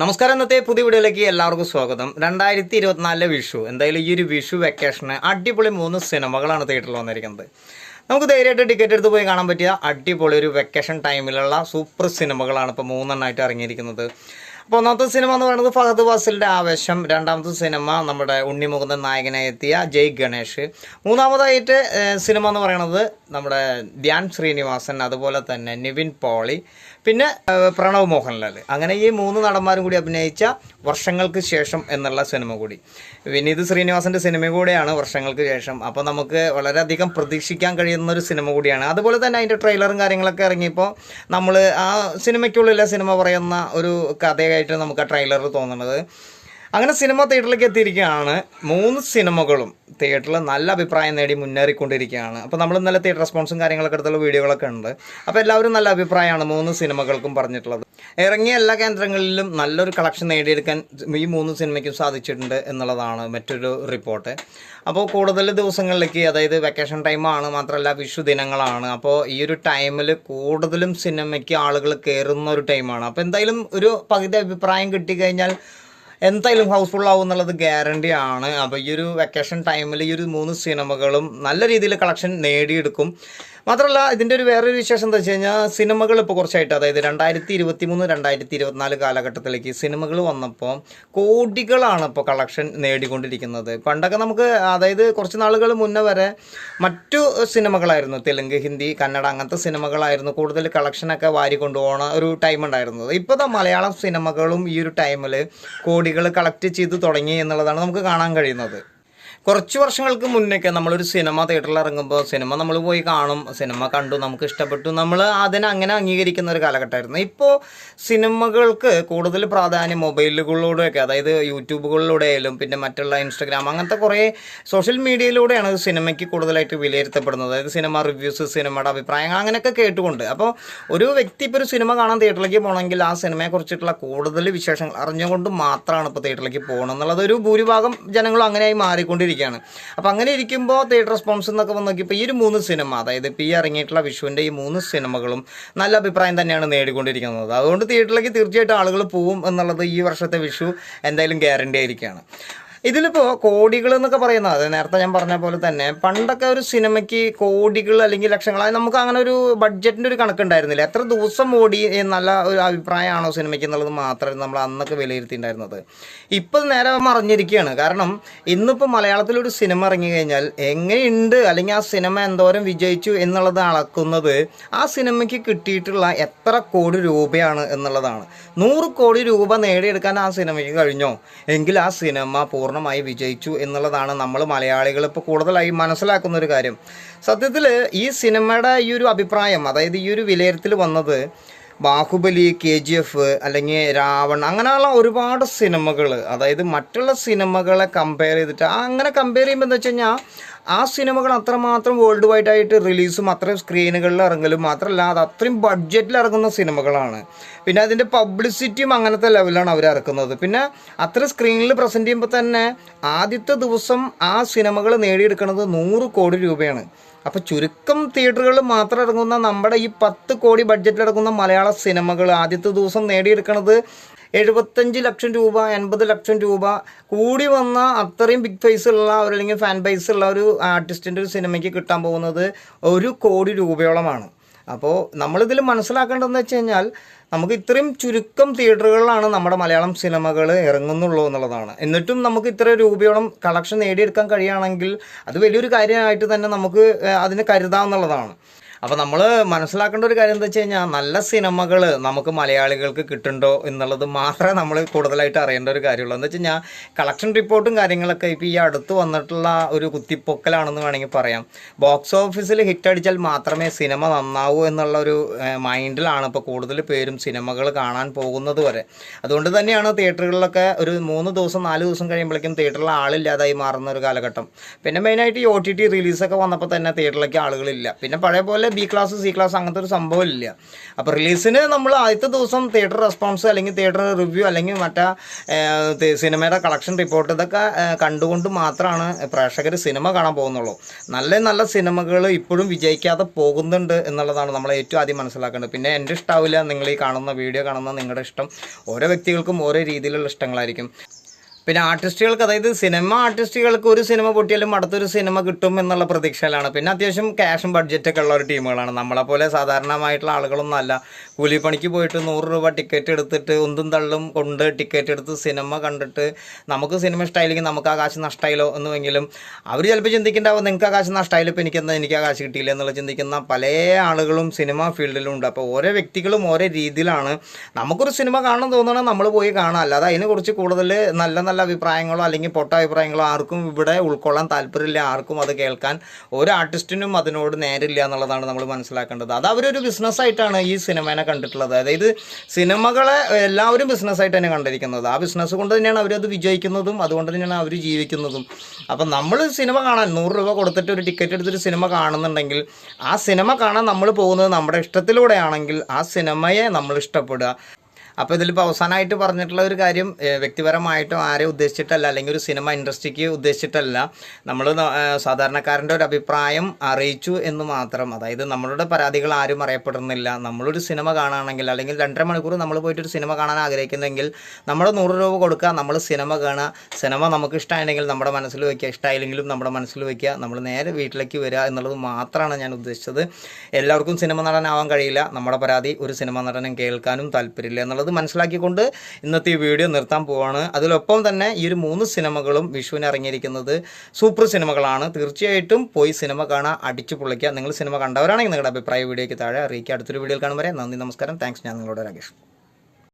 നമസ്കാരം ഇന്നത്തെ പുതിയ വീഡിയോയിലേക്ക് എല്ലാവർക്കും സ്വാഗതം. രണ്ടായിരത്തി ഇരുപത്തിനാലിലെ വിഷു. എന്തായാലും ഈ ഒരു വിഷു വെക്കേഷന് അടിപൊളി മൂന്ന് സിനിമകളാണ് തിയേറ്ററിൽ വന്നിരിക്കുന്നത്. നമുക്ക് ധൈര്യമായിട്ട് ടിക്കറ്റ് എടുത്ത് പോയി കാണാൻ പറ്റിയ അടിപൊളി ഒരു വെക്കേഷൻ ടൈമിലുള്ള സൂപ്പർ സിനിമകളാണ് ഇപ്പോൾ മൂന്നെണ്ണമായിട്ട് ഇറങ്ങിയിരിക്കുന്നത്. അപ്പോൾ ഒന്നാമത്തെ സിനിമ എന്ന് പറയുന്നത് ഫഹദ് ഫാസിലിന്റെ ആവേശം. രണ്ടാമത്തെ സിനിമ നമ്മുടെ ഉണ്ണിമുകുന്ദൻ നായകനായി എത്തിയ ജയ് ഗണേഷ്. മൂന്നാമതായിട്ട് സിനിമ എന്ന് പറയുന്നത് നമ്മുടെ ധ്യാൻ ശ്രീനിവാസൻ അതുപോലെ തന്നെ നിവിൻ പോളി പിന്നെ പ്രണവ് മോഹൻലാൽ അങ്ങനെ ഈ മൂന്ന് നടന്മാരും കൂടി അഭിനയിച്ച വർഷങ്ങൾക്ക് ശേഷം എന്നുള്ള സിനിമ കൂടി. വിനീത് ശ്രീനിവാസന്റെ സിനിമ കൂടെയാണ് വർഷങ്ങൾക്ക് ശേഷം. അപ്പോൾ നമുക്ക് വളരെയധികം പ്രതീക്ഷിക്കാൻ കഴിയുന്ന ഒരു സിനിമ കൂടിയാണ്. അതുപോലെ തന്നെ അതിന്റെ ട്രെയിലറും കാര്യങ്ങളൊക്കെ ഇറങ്ങിയപ്പോൾ നമ്മൾ ആ സിനിമയ്ക്കുള്ളിലെ സിനിമ പറയുന്ന ഒരു കഥയായിട്ട് നമുക്ക് ആ ട്രെയിലറിൽ തോന്നുന്നത് അങ്ങനെ സിനിമ തിയേറ്ററിലേക്ക് എത്തിയിരിക്കുകയാണ്. മൂന്ന് സിനിമകളും തിയേറ്ററിൽ നല്ല അഭിപ്രായം നേടി മുന്നേറിക്കൊണ്ടിരിക്കുകയാണ്. അപ്പോൾ നമ്മൾ ഇന്നലെ തിയേറ്റർ റെസ്പോൺസും കാര്യങ്ങളൊക്കെ എടുത്തുള്ള വീഡിയോകളൊക്കെ ഉണ്ട്. അപ്പോൾ എല്ലാവരും നല്ല അഭിപ്രായമാണ് മൂന്ന് സിനിമകൾക്കും പറഞ്ഞിട്ടുള്ളത്. ഇറങ്ങിയ എല്ലാ കേന്ദ്രങ്ങളിലും നല്ലൊരു കളക്ഷൻ നേടിയെടുക്കാൻ ഈ മൂന്ന് സിനിമയ്ക്കും സാധിച്ചിട്ടുണ്ട് എന്നുള്ളതാണ് മറ്റൊരു റിപ്പോർട്ട്. അപ്പോൾ കൂടുതൽ ദിവസങ്ങളിലേക്ക് അതായത് വെക്കേഷൻ ടൈമാണ് മാത്രമല്ല വിഷു ദിനങ്ങളാണ്. അപ്പോൾ ഈ ഒരു ടൈമിൽ കൂടുതലും സിനിമയ്ക്ക് ആളുകൾ കയറുന്ന ഒരു ടൈമാണ് അപ്പോൾ എന്തായാലും ഒരു പകുതി അഭിപ്രായം കിട്ടിക്കഴിഞ്ഞാൽ എന്തായാലും ഹൗസ്ഫുൾ ആവും എന്നുള്ളത് ഗ്യാരണ്ടി ആണ്. അപ്പോൾ ഈ ഒരു വെക്കേഷൻ ടൈമിൽ ഈ ഒരു മൂന്ന് സിനിമകളും നല്ല രീതിയിൽ കളക്ഷൻ നേടിയെടുക്കും. മാത്രമല്ല ഇതിന്റെ ഒരു വേറൊരു വിശേഷം എന്താ വെച്ച് കഴിഞ്ഞാൽ സിനിമകൾ ഇപ്പോൾ കുറച്ചായിട്ട് അതായത് രണ്ടായിരത്തി ഇരുപത്തി മൂന്ന് രണ്ടായിരത്തി ഇരുപത്തിനാല് കാലഘട്ടത്തിലേക്ക് സിനിമകൾ വന്നപ്പോൾ കോടികളാണ് ഇപ്പോൾ കളക്ഷൻ നേടിക്കൊണ്ടിരിക്കുന്നത്. പണ്ടൊക്കെ നമുക്ക് അതായത് കുറച്ച് നാളുകൾ മുന്നേ വരെ മറ്റു സിനിമകളായിരുന്നു തെലുങ്ക് ഹിന്ദി കന്നഡ അങ്ങനത്തെ സിനിമകളായിരുന്നു കൂടുതൽ കളക്ഷനൊക്കെ വാരി കൊണ്ടുപോകുന്ന ഒരു ടൈം ഉണ്ടായിരുന്നത്. ഇപ്പോൾ ദാ മലയാളം സിനിമകളും ഈ ഒരു ടൈമിൽ കോടികൾ കളക്ട് ചെയ്ത് തുടങ്ങി എന്നുള്ളതാണ് നമുക്ക് കാണാൻ കഴിയുന്നത്. കുറച്ച് വർഷങ്ങൾക്ക് മുന്നേക്ക് നമ്മളൊരു സിനിമ തിയേറ്ററിൽ ഇറങ്ങുമ്പോൾ സിനിമ നമ്മൾ പോയി കാണും സിനിമ കണ്ടു നമുക്ക് ഇഷ്ടപ്പെട്ടു. നമ്മൾ അതിനെ അങ്ങനെ അംഗീകരിക്കുന്ന ഒരു കാലഘട്ടമായിരുന്നു. ഇപ്പോൾ സിനിമകൾക്ക് കൂടുതൽ പ്രാധാന്യം മൊബൈലുകളിലൂടെയൊക്കെ അതായത് യൂട്യൂബുകളിലൂടെ ആയാലും പിന്നെ മറ്റുള്ള ഇൻസ്റ്റഗ്രാം അങ്ങനത്തെ കുറേ സോഷ്യൽ മീഡിയയിലൂടെയാണ് സിനിമയ്ക്ക് കൂടുതലായിട്ട് വിലയിരുത്തപ്പെടുന്നത്. അതായത് സിനിമ റിവ്യൂസ് സിനിമയുടെ അഭിപ്രായങ്ങൾ അങ്ങനെയൊക്കെ കേട്ടുകൊണ്ട്. അപ്പോൾ ഒരു വ്യക്തി ഇപ്പോൾ ഒരു സിനിമ കാണാൻ തിയേറ്ററിലേക്ക് പോകണമെങ്കിൽ ആ സിനിമയെക്കുറിച്ചിട്ടുള്ള കൂടുതൽ വിശേഷങ്ങൾ അറിഞ്ഞുകൊണ്ട് മാത്രമാണ് ഇപ്പോൾ തിയേറ്ററിലേക്ക് പോകണം എന്നുള്ളത് ഒരു ഭൂരിഭാഗം ജനങ്ങളും അങ്ങനെയായി മാറിക്കൊണ്ടിരിക്കുകയാണ് അപ്പോൾ അങ്ങനെ ഇരിക്കുമ്പോൾ തിയേറ്റർ റെസ്പോൺസ് എന്നൊക്കെ വന്ന് നോക്കിയപ്പോൾ ഈ ഒരു മൂന്ന് സിനിമ അതായത് പി ഇറങ്ങിയിട്ടുള്ള വിഷുവിന്റെ ഈ മൂന്ന് സിനിമകളും നല്ല അഭിപ്രായം തന്നെയാണ് നേടിക്കൊണ്ടിരിക്കുന്നത്. അതുകൊണ്ട് തിയേറ്ററിലേക്ക് തീർച്ചയായിട്ടും ആളുകൾ പോവും എന്നുള്ളത് ഈ വർഷത്തെ വിഷു എന്തായാലും ഗ്യാരണ്ടി ആയിരിക്കുകയാണ്. ഇതിലിപ്പോൾ കോടികൾ എന്നൊക്കെ പറയുന്നത് അത് നേരത്തെ ഞാൻ പറഞ്ഞ പോലെ തന്നെ പണ്ടൊക്കെ ഒരു സിനിമയ്ക്ക് കോടികൾ അല്ലെങ്കിൽ ലക്ഷങ്ങൾ അത് നമുക്ക് അങ്ങനെ ഒരു ബഡ്ജറ്റിന്റെ ഒരു കണക്കുണ്ടായിരുന്നില്ല. എത്ര ദിവസം ഓടി നല്ല ഒരു അഭിപ്രായമാണോ സിനിമയ്ക്ക് എന്നുള്ളത് മാത്രമേ നമ്മൾ അന്നൊക്കെ വിലയിരുത്തിയിട്ടുണ്ടായിരുന്നത്. ഇപ്പം നേരെ മറിഞ്ഞിരിക്കുകയാണ്. കാരണം ഇന്നിപ്പോൾ മലയാളത്തിലൊരു സിനിമ ഇറങ്ങി കഴിഞ്ഞാൽ എങ്ങനെയുണ്ട് അല്ലെങ്കിൽ ആ സിനിമ എന്തോരം വിജയിച്ചു എന്നുള്ളത് അളക്കുന്നത് ആ സിനിമയ്ക്ക് കിട്ടിയിട്ടുള്ള എത്ര കോടി രൂപയാണ് എന്നുള്ളതാണ്. നൂറ് കോടി രൂപ നേടിയെടുക്കാൻ ആ സിനിമയ്ക്ക് കഴിഞ്ഞോ? എങ്കിൽ ആ സിനിമ പൂർണമായി വിജയിച്ചു എന്നുള്ളതാണ് നമ്മൾ മലയാളികൾ ഇപ്പോൾ കൂടുതലായി മനസ്സിലാക്കുന്ന ഒരു കാര്യം. സത്യത്തിൽ ഈ സിനിമയുടെ ഈ ഒരു അഭിപ്രായം അതായത് ഈ ഒരു വിലയിരുത്തൽ വന്നത് ബാഹുബലി കെ ജി എഫ് അല്ലെങ്കിൽ രാവൺ അങ്ങനെയുള്ള ഒരുപാട് സിനിമകൾ അതായത് മറ്റുള്ള സിനിമകളെ കമ്പയർ ചെയ്തിട്ട് അങ്ങനെ കമ്പയർ ചെയ്യുമ്പോൾ എന്താ വെച്ച് കഴിഞ്ഞാൽ ആ സിനിമകൾ അത്രമാത്രം വേൾഡ് വൈഡ് ആയിട്ട് റിലീസും അത്രയും സ്ക്രീനുകളിൽ ഇറങ്ങലും മാത്രമല്ല അത് അത്രയും ബഡ്ജറ്റിൽ ഇറങ്ങുന്ന സിനിമകളാണ്. പിന്നെ അതിന്റെ പബ്ലിസിറ്റിയും അങ്ങനത്തെ ലെവലാണ് അവർ ഇറക്കുന്നത്. പിന്നെ അത്ര സ്ക്രീനിൽ പ്രസന്റ് ചെയ്യുമ്പോൾ തന്നെ ആദ്യത്തെ ദിവസം ആ സിനിമകൾ നേടിയെടുക്കുന്നത് നൂറ് കോടി രൂപയാണ്. അപ്പോൾ ചുരുക്കം തിയേറ്ററുകളിൽ മാത്രം ഇറങ്ങുന്ന നമ്മുടെ ഈ പത്ത് കോടി ബഡ്ജറ്റിൽ ഇറങ്ങുന്ന മലയാള സിനിമകൾ ആദ്യത്തെ ദിവസം നേടിയെടുക്കുന്നത് എഴുപത്തഞ്ച് ലക്ഷം രൂപ എൺപത് ലക്ഷം രൂപ കൂടി വന്ന അത്രയും ബിഗ് ഫേസ് ഉള്ള ഒരു അല്ലെങ്കിൽ ഫാൻ ബേസ് ഉള്ള ഒരു ആർട്ടിസ്റ്റിന്റെ ഒരു സിനിമയ്ക്ക് കിട്ടാൻ പോകുന്നത് ഒരു കോടി രൂപയോളമാണ്. അപ്പോൾ നമ്മളിതിൽ മനസ്സിലാക്കേണ്ടതെന്ന് വെച്ച് കഴിഞ്ഞാൽ നമുക്ക് ഇത്രയും ചുരുക്കം തിയേറ്ററുകളിലാണ് നമ്മുടെ മലയാളം സിനിമകൾ ഇറങ്ങുന്നുള്ളൂ എന്നുള്ളതാണ്. എന്നിട്ടും നമുക്ക് ഇത്ര രൂപയോളം കളക്ഷൻ നേടിയെടുക്കാൻ കഴിയുകയാണെങ്കിൽ അത് വലിയൊരു കാര്യമായിട്ട് തന്നെ നമുക്ക് അതിന് കരുതാം കരുതാവുന്നതാണ് അപ്പോൾ നമ്മൾ മനസ്സിലാക്കേണ്ട ഒരു കാര്യം എന്താ വെച്ച് കഴിഞ്ഞാൽ നല്ല സിനിമകൾ നമുക്ക് മലയാളികൾക്ക് കിട്ടുന്നുണ്ടോ എന്നുള്ളത് മാത്രമേ നമ്മൾ കൂടുതലായിട്ട് അറിയേണ്ട ഒരു കാര്യമുള്ളൂ. എന്ന് വെച്ച് കഴിഞ്ഞാൽ കളക്ഷൻ റിപ്പോർട്ടും കാര്യങ്ങളൊക്കെ ഇപ്പോൾ ഈ അടുത്ത് വന്നിട്ടുള്ള ഒരു കുത്തിപ്പൊക്കലാണെന്ന് വേണമെങ്കിൽ പറയാം. ബോക്സ് ഓഫീസിൽ ഹിറ്റ് അടിച്ചാൽ മാത്രമേ സിനിമ നന്നാവൂ എന്നുള്ള ഒരു മൈൻഡിലാണ് ഇപ്പോൾ കൂടുതൽ പേരും സിനിമകൾ കാണാൻ പോകുന്നത് വരെ. അതുകൊണ്ട് തന്നെയാണ് തിയേറ്ററുകളിലൊക്കെ ഒരു മൂന്ന് ദിവസം നാല് ദിവസം കഴിയുമ്പോഴേക്കും തിയേറ്ററിൽ ആളില്ലാതായി മാറുന്ന ഒരു കാലഘട്ടം. പിന്നെ മെയിനായിട്ട് ഈ ഒ ടി ടി റിലീസൊക്കെ വന്നപ്പോൾ തന്നെ തിയേറ്ററിലേക്ക് ആളുകളില്ല. പിന്നെ പഴയ പോലെ ബി ക്ലാസ് സി ക്ലാസ് അങ്ങനത്തെ ഒരു സംഭവം ഇല്ല. അപ്പോൾ റിലീസിന് നമ്മൾ ആദ്യത്തെ ദിവസം തിയേറ്റർ റെസ്പോൺസ് അല്ലെങ്കിൽ തിയേറ്റർ റിവ്യൂ അല്ലെങ്കിൽ മറ്റേ സിനിമയുടെ കളക്ഷൻ റിപ്പോർട്ട് ഇതൊക്കെ കണ്ടുകൊണ്ട് മാത്രമാണ് പ്രേക്ഷകർ സിനിമ കാണാൻ പോകുന്നുള്ളൂ. നല്ല നല്ല സിനിമകൾ ഇപ്പോഴും വിജയിക്കാതെ പോകുന്നുണ്ട് എന്നുള്ളതാണ് നമ്മൾ ഏറ്റവും ആദ്യം മനസ്സിലാക്കേണ്ടത്. പിന്നെ എന്റെ ഇഷ്ടാവില്ല നിങ്ങൾ ഈ കാണുന്ന വീഡിയോ കാണുന്ന നിങ്ങളുടെ ഇഷ്ടം. ഓരോ വ്യക്തികൾക്കും ഓരോ രീതിയിലുള്ള ഇഷ്ടങ്ങളായിരിക്കും. പിന്നെ ആർട്ടിസ്റ്റുകൾക്ക് അതായത് സിനിമ ആർട്ടിസ്റ്റുകൾക്ക് ഒരു സിനിമ പൊട്ടിയാലും അടുത്തൊരു സിനിമ കിട്ടും എന്നുള്ള പ്രതീക്ഷയിലാണ്. പിന്നെ അത്യാവശ്യം ക്യാഷും ബഡ്ജറ്റൊക്കെ ഉള്ള ഒരു ടീമുകളാണ്. നമ്മളെപ്പോലെ സാധാരണമായിട്ടുള്ള ആളുകളൊന്നും അല്ല. കൂലിപ്പണിക്ക് പോയിട്ട് നൂറ് രൂപ ടിക്കറ്റ് എടുത്തിട്ട് ഒന്നും തള്ളും കൊണ്ട് ടിക്കറ്റ് എടുത്ത് സിനിമ കണ്ടിട്ട് നമുക്ക് സിനിമ ഇഷ്ടമായില്ലെങ്കിൽ നമുക്ക് ആ കാശ് നഷ്ടമായില്ലോ എന്നുവെങ്കിലും അവർ ചിലപ്പോൾ ചിന്തിക്കേണ്ടാവും നിങ്ങൾക്ക് ആ കാശ് നഷ്ടമായില്ല ഇപ്പോൾ എനിക്കെന്താ എനിക്ക് ആ കാശ് കിട്ടിയില്ല എന്നുള്ള ചിന്തിക്കുന്ന പല ആളുകളും സിനിമ ഫീൽഡിലുണ്ട് അപ്പോൾ ഓരോ വ്യക്തികളും ഓരോ രീതിയിലാണ്. നമുക്കൊരു സിനിമ കാണണം തോന്നണം നമ്മൾ പോയി കാണാം. അല്ലാതെ അതിനെക്കുറിച്ച് കൂടുതൽ നല്ല നല്ല അഭിപ്രായങ്ങളോ അല്ലെങ്കിൽ പൊട്ട അഭിപ്രായങ്ങളോ ആർക്കും ഇവിടെ ഉൾക്കൊള്ളാൻ താല്പര്യമില്ല ആർക്കും അത് കേൾക്കാൻ ഒരു ആർട്ടിസ്റ്റിനും അതിനോട് നേരില്ല എന്നുള്ളതാണ് നമ്മൾ മനസ്സിലാക്കേണ്ടത്. അത് അവരൊരു ബിസിനസ്സായിട്ടാണ് ഈ സിനിമേനെ കണ്ടിട്ടുള്ളത്. അതായത് സിനിമകളെ എല്ലാവരും ബിസിനസ്സായിട്ട് തന്നെ കണ്ടിരിക്കുന്നത്. ആ ബിസിനസ് കൊണ്ട് തന്നെയാണ് അവരത് വിജയിക്കുന്നതും അതുകൊണ്ട് തന്നെയാണ് അവർ ജീവിക്കുന്നതും. അപ്പം നമ്മൾ സിനിമ കാണാൻ നൂറ് രൂപ കൊടുത്തിട്ട് ഒരു ടിക്കറ്റ് എടുത്തിട്ട് സിനിമ കാണുന്നുണ്ടെങ്കിൽ ആ സിനിമ കാണാൻ നമ്മൾ പോകുന്നത് നമ്മുടെ ഇഷ്ടത്തിലൂടെയാണെങ്കിൽ ആ സിനിമയെ നമ്മൾ ഇഷ്ടപ്പെടുക. അപ്പോൾ ഇതിലിപ്പോൾ അവസാനമായിട്ട് പറഞ്ഞിട്ടുള്ള ഒരു കാര്യം വ്യക്തിപരമായിട്ടോ ആരെയും ഉദ്ദേശിച്ചിട്ടല്ല അല്ലെങ്കിൽ ഒരു സിനിമ ഇൻഡസ്ട്രിക്ക് ഉദ്ദേശിച്ചിട്ടല്ല നമ്മൾ സാധാരണക്കാരന്റെ ഒരു അഭിപ്രായം അറിയിച്ചു എന്ന് മാത്രം. അതായത് നമ്മളുടെ പരാതികൾ ആരും അറിയപ്പെടുന്നില്ല. നമ്മളൊരു സിനിമ കാണുകയാണെങ്കിൽ അല്ലെങ്കിൽ രണ്ടര മണിക്കൂർ നമ്മൾ പോയിട്ട് ഒരു സിനിമ കാണാൻ ആഗ്രഹിക്കുന്നെങ്കിൽ നമ്മൾ നൂറ് രൂപ കൊടുക്കുക നമ്മൾ സിനിമ കാണുക. സിനിമ നമുക്ക് ഇഷ്ടമായെങ്കിൽ നമ്മുടെ മനസ്സിൽ വയ്ക്കുക. ഇഷ്ടമായില്ലെങ്കിലും നമ്മുടെ മനസ്സിൽ വയ്ക്കുക. നമ്മൾ നേരെ വീട്ടിലേക്ക് വരിക എന്നുള്ളത് മാത്രമാണ് ഞാൻ ഉദ്ദേശിച്ചത്. എല്ലാവർക്കും സിനിമ നടനാവാൻ കഴിയില്ല. നമ്മുടെ പരാതി ഒരു സിനിമ നടനം കേൾക്കാനും താല്പര്യമില്ല എന്നുള്ളത് മനസ്സിലാക്കിക്കൊണ്ട് ഇന്നത്തെ ഈ വീഡിയോ നിർത്താൻ പോവാണ്. അതിലൊപ്പം തന്നെ ഈ ഒരു മൂന്ന് സിനിമകളും വിഷുവിന് ഇറങ്ങിയിരിക്കുന്നത് സൂപ്പർ സിനിമകളാണ്. തീർച്ചയായിട്ടും പോയി സിനിമ കാണാൻ അടിച്ചു പൊളിക്കുക. നിങ്ങൾ സിനിമ കണ്ടവരാണെങ്കിൽ നിങ്ങളുടെ അഭിപ്രായ വീഡിയോയ്ക്ക് താഴെ അറിയിക്കുക. അടുത്തൊരു വീഡിയോയിൽ കാണും വരെ നന്ദി നമസ്കാരം. താങ്ക്സ്. ഞാൻ നിങ്ങളോട് രാകേഷ്.